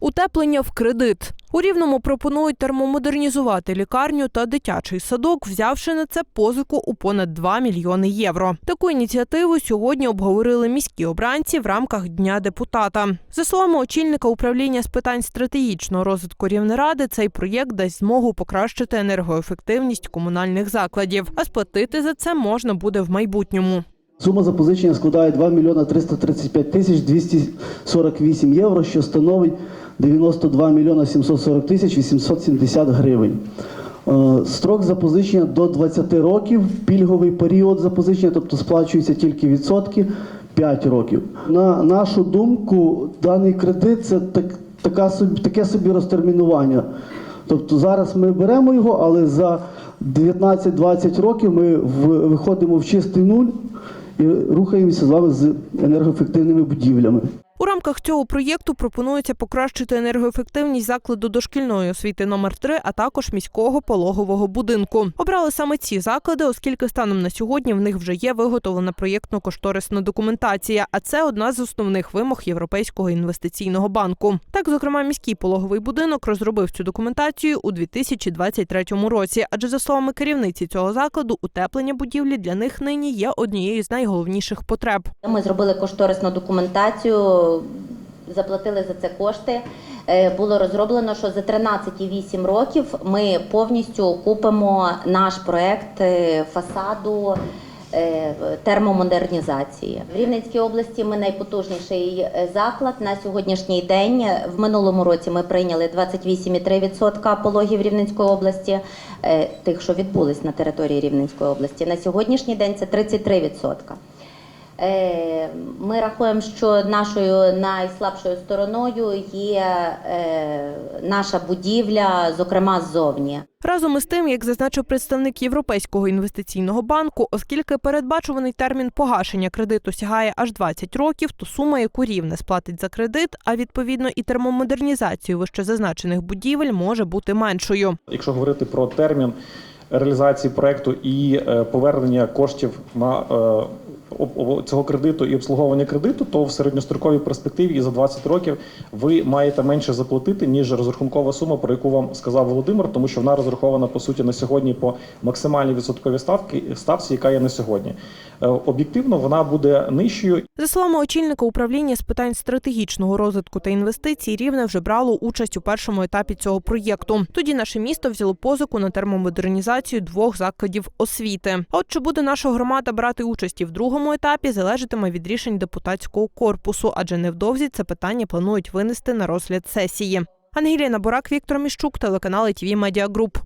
Утеплення в кредит. У Рівному пропонують термомодернізувати лікарню та дитячий садок, взявши на це позику у понад 2 мільйони євро. Таку ініціативу сьогодні обговорили міські обранці в рамках Дня депутата. За словами очільника управління з питань стратегічного розвитку Рівнеради, цей проєкт дасть змогу покращити енергоефективність комунальних закладів, а сплатити за це можна буде в майбутньому. Сума запозичення складає 2 мільйона 335 тисяч 248 євро, що становить 92 мільйона 740 тисяч 870 гривень. Е, Строк запозичення до 20 років, пільговий період запозичення, тобто сплачуються тільки відсотки 5 років. На нашу думку, даний кредит це так, така таке собі розтермінування. Тобто зараз ми беремо його, але за 19-20 років ми виходимо в чистий нуль і рухаємося з вами з енергоефективними будівлями. У рамках цього проєкту пропонується покращити енергоефективність закладу дошкільної освіти номер 3 а також міського пологового будинку. Обрали саме ці заклади, оскільки станом на сьогодні в них вже є виготовлена проєктно-кошторисна документація. А це одна з основних вимог Європейського інвестиційного банку. Так, зокрема, міський пологовий будинок розробив цю документацію у 2023 році. Адже за словами керівниці цього закладу, утеплення будівлі для них нині є однією з найголовніших потреб. Ми зробили кошторисну документацію, заплатили за це кошти. Е, Було розроблено, що за 13,8 років ми повністю купимо наш проект е, фасаду е, термомодернізації. В Рівненській області ми найпотужніший заклад на сьогоднішній день. В минулому році ми прийняли 28,3% пологів Рівненської області, тих, що відбулись на території Рівненської області. На сьогоднішній день це 33%. Е, Ми рахуємо, що нашою найслабшою стороною є е, наша будівля, зокрема ззовні. Разом із тим, як зазначив представник Європейського інвестиційного банку, оскільки передбачуваний термін погашення кредиту сягає аж 20 років, то сума, яку рівне сплатить за кредит, а відповідно і термомодернізацію вищезазначених будівель може бути меншою. Якщо говорити про термін реалізації проекту і е, повернення коштів на цього кредиту і обслуговування кредиту, то в середньостроковій перспективі і за 20 років ви маєте менше заплатити ніж розрахункова сума, про яку вам сказав Володимир, тому що вона розрахована по суті на сьогодні по максимальній відсотковій ставки ставці, яка є на сьогодні. Е, Об'єктивно вона буде нижчою За словами очільника управління з питань стратегічного розвитку та інвестицій, рівне вже брало участь у першому етапі цього проєкту. Тоді наше місто взяло позику на термомодернізацію двох закладів освіти. От чи буде наша громада брати участь і в другому етапі, залежатиме від рішень депутатського корпусу, адже невдовзі це питання планують винести на розгляд сесії. Ангеліна Бурак, Віктор Міщук, телеканал ТВ Медіа Груп.